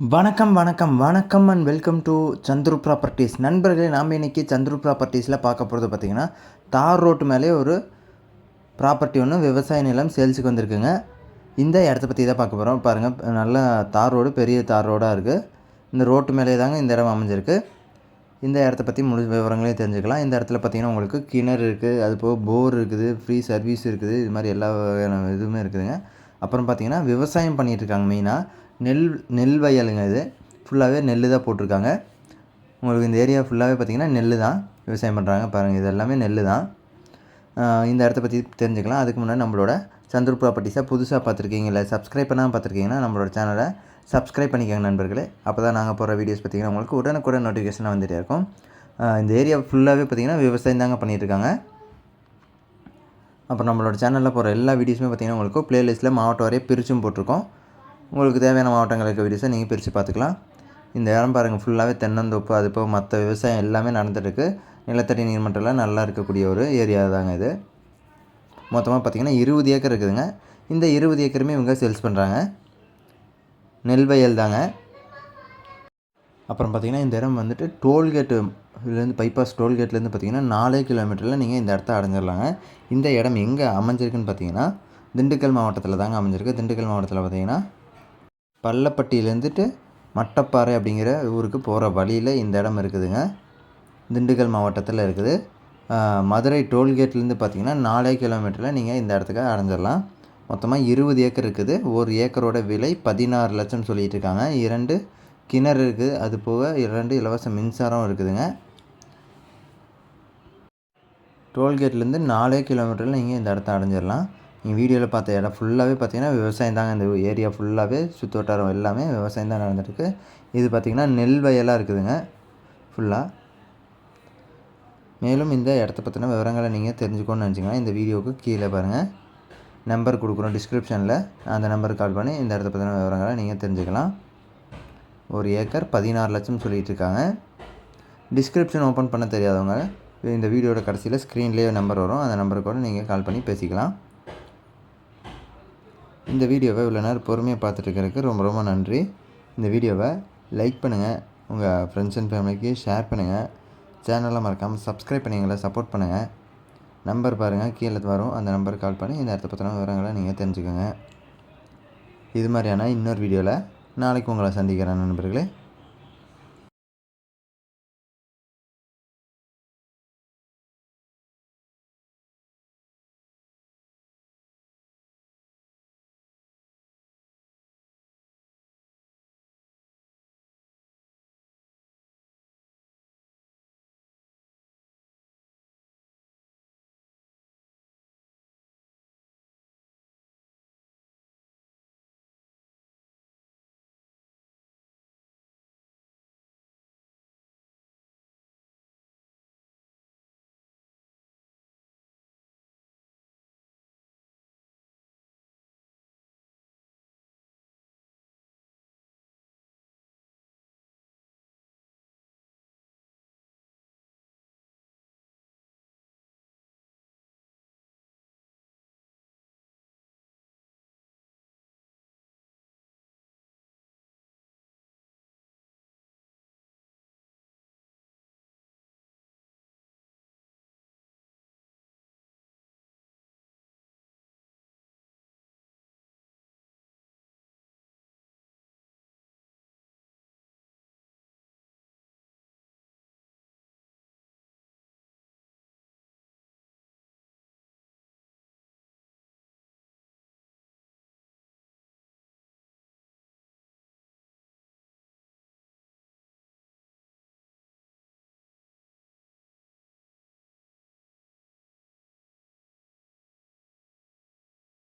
வணக்கம் வணக்கம் வணக்கம் and welcome to Chandru properties நண்பர்களே நாம் இன்றைக்கி சந்துரு ப்ராப்பர்ட்டிஸில் பார்க்க போகிறது பார்த்திங்கன்னா தார் ரோட்டு மேலே ஒரு ப்ராப்பர்ட்டி ஒன்று விவசாய நிலம் சேல்ஸுக்கு வந்திருக்குங்க. இந்த இடத்த பற்றி தான் பார்க்க போகிறோம் பாருங்கள் நல்ல தார் ரோடு பெரிய தார் ரோடாக இருக்குது இந்த ரோட்டு மேலே தாங்க இந்த இடம் அமைஞ்சிருக்கு. இந்த இடத்த பற்றி முழு விவரங்களையும் தெரிஞ்சுக்கலாம். இந்த இடத்துல பார்த்திங்கன்னா உங்களுக்கு கிணறு இருக்குது அது போக போர் இருக்குது ஃப்ரீ சர்வீஸ் இருக்குது இது மாதிரி எல்லா வகையான இதுவுமே இருக்குதுங்க. அப்புறம் பார்த்திங்கன்னா விவசாயம் பண்ணிகிட்டு இருக்காங்க மெயினாக நெல் நெல் வயலுங்க இது. ஃபுல்லாகவே நெல் தான் போட்டிருக்காங்க. உங்களுக்கு இந்த ஏரியா ஃபுல்லாகவே பார்த்திங்கன்னா நெல் தான் விவசாயம் பண்ணுறாங்க பாருங்கள் இது எல்லாமே நெல் தான். இந்த இடத்த பற்றி தெரிஞ்சுக்கலாம். அதுக்கு முன்னாடி நம்மளோட சந்தூர் ப்ராப்பர்ட்டிஸாக புதுசாக பார்த்துருக்கீங்களா சப்ஸ்கிரைப் பண்ணாமல் பார்த்துருக்கீங்கன்னா நம்மளோட சேனலை சப்ஸ்கிரைப் பண்ணிக்கோங்க நண்பர்களே. அப்போ தான் நாங்கள் போகிற வீடியோஸ் பார்த்திங்கன்னா உங்களுக்கு உடனுக்குடன் நோட்டிஃபிகேஷன் வந்துகிட்டே இருக்கும். இந்த ஏரியா ஃபுல்லாகவே பார்த்திங்கன்னா விவசாயம் தாங்க பண்ணிகிட்ருக்காங்க அப்புறம் நம்மளோட சேனலில் போகிற எல்லா வீடியோஸுமே பார்த்திங்கன்னா உங்களுக்கு ப்ளேலிஸ்ட்டில் மாவட்டம் வரையும் பிரிச்சும் போட்டிருக்கோம். உங்களுக்கு தேவையான மாவட்டங்களை இருக்க வீடியோஸை நீங்கள் பிரித்து பார்த்துக்கலாம். இந்த இடம் பாருங்கள் ஃபுல்லாகவே தென்னந்தோப்பு அது போக மற்ற விவசாயம் எல்லாமே நடந்துட்டுருக்கு. நிலத்தடி நீர்மட்டம்லாம் நல்லா இருக்கக்கூடிய ஒரு ஏரியா தாங்க இது. மொத்தமாக பார்த்திங்கன்னா இருபது ஏக்கர் இருக்குதுங்க. இந்த இருபது ஏக்கருமே இவங்க சேல்ஸ் பண்ணுறாங்க நெல் வயல் தாங்க. அப்புறம் பார்த்திங்கன்னா இந்த இடம் வந்துட்டு டோல்கேட்டு இதுலேருந்து பைபாஸ் டோல்கேட்லேருந்து பார்த்தீங்கன்னா நாலே கிலோமீட்டரில் நீங்கள் இந்த இடத்த அடைஞ்சிடலாங்க. இந்த இடம் எங்கே அமைஞ்சிருக்குன்னு பார்த்தீங்கன்னா திண்டுக்கல் மாவட்டத்தில் தாங்க அமைஞ்சிருக்கு. திண்டுக்கல் மாவட்டத்தில் பார்த்திங்கன்னா பள்ளப்பட்டியிலேருந்துட்டு மட்டப்பாறை அப்படிங்கிற ஊருக்கு போகிற வழியில் இந்த இடம் இருக்குதுங்க. திண்டுக்கல் மாவட்டத்தில் இருக்குது. மதுரை டோல்கேட்லேருந்து பார்த்தீங்கன்னா நாலே கிலோமீட்டரில் நீங்கள் இந்த இடத்துக்கு அடைஞ்சிடலாம் மொத்தமாக இருபது ஏக்கர் இருக்குது. ஒரு ஏக்கரோட விலை பதினாறு லட்சம் சொல்லிட்டு இருக்காங்க. இரண்டு கிணறு இருக்குது. அது போக இரண்டு இலவச மின்சாரம் இருக்குதுங்க. டோல்கேட்லேருந்து நாலே கிலோமீட்டரில் நீங்கள் இந்த இடத்த அடைஞ்சிடலாம் நீங்கள் வீடியோவில் பார்த்த இடம் ஃபுல்லாகவே பார்த்திங்கன்னா விவசாயம் தாங்க இந்த ஏரியா ஃபுல்லாகவே சுற்று வட்டாரம் எல்லாமே விவசாயம் தான் நடந்துட்டுருக்கு. இது பார்த்திங்கன்னா நெல் வயலாக இருக்குதுங்க ஃபுல்லாக மேலும் இந்த இடத்த பற்றின விவரங்களை நீங்கள் தெரிஞ்சுக்கணும்னு நினச்சிங்கன்னா இந்த வீடியோவுக்கு கீழே பாருங்கள் நம்பர் கொடுக்குறோம் டிஸ்கிரிப்ஷனில் அந்த நம்பருக்கு கால் பண்ணி இந்த இடத்த பற்றின விவரங்களை நீங்கள் தெரிஞ்சுக்கலாம். ஒரு ஏக்கர் பதினாறு லட்சம் சொல்லிகிட்டு இருக்காங்க. டிஸ்கிரிப்ஷன் ஓப்பன் பண்ண தெரியாதவங்க இந்த வீடியோட கடைசியில் ஸ்க்ரீன்லேயே நம்பர் வரும். அந்த நம்பருக்கு கூட நீங்கள் கால் பண்ணி பேசிக்கலாம். இந்த வீடியோவை இவ்வளோ நேரம் பொறுமையாக பார்த்துட்டு ரொம்ப ரொம்ப நன்றி. இந்த வீடியோவை லைக் பண்ணுங்கள் உங்கள் ஃப்ரெண்ட்ஸ் அண்ட் ஃபேமிலிக்கு ஷேர் பண்ணுங்கள் சேனலை மறக்காமல் சப்ஸ்கிரைப் பண்ணி எங்களை சப்போர்ட் பண்ணுங்கள் நம்பர் பாருங்கள் கீழே வரும். அந்த நம்பருக்கு கால் பண்ணி இந்த இடத்த பற்றின விவரங்களை நீங்கள் தெரிஞ்சுக்கோங்க. இது மாதிரியான இன்னொரு வீடியோவில் நாளைக்கு உங்களை சந்திக்கிறேன் நண்பர்களே.